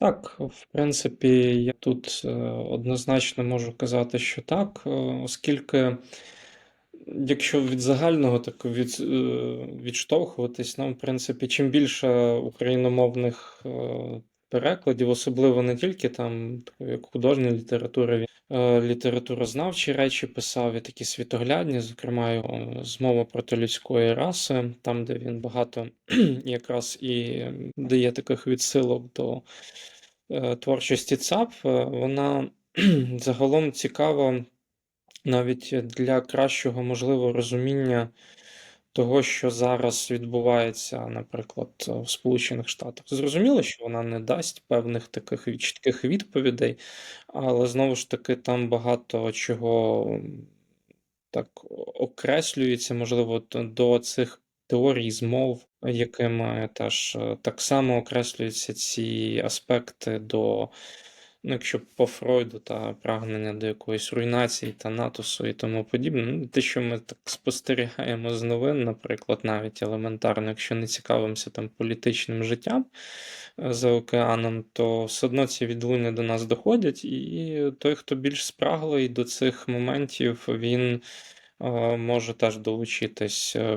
Так, в принципі, я тут е, однозначно можу казати, що так, е, оскільки, якщо від загального так від, е, відштовхуватись, нам, в принципі, чим більше україномовних перекладів, особливо не тільки там як художня література, він е, літературознавчі речі писав і такі світоглядні, зокрема його змова проти людської раси, там, де він багато якраз і дає таких відсилок до е, творчості ЦАП, е, вона загалом цікава навіть для кращого можливого розуміння того, що зараз відбувається, наприклад, в Сполучених Штатах. Зрозуміло, що вона не дасть певних таких чітких відповідей, але знову ж таки там багато чого так окреслюється, можливо, до цих теорій змов, якими теж е, так само окреслюються ці аспекти до, ну, якщо по Фройду та прагнення до якоїсь руйнації та натусу і тому подібне. Ну, те, що ми так спостерігаємо з новин, наприклад, навіть елементарно, якщо не цікавимося там політичним життям е, за океаном, то все одно ці відлуння до нас доходять, і той, хто більш спраглий до цих моментів, він е, може теж долучитись. е,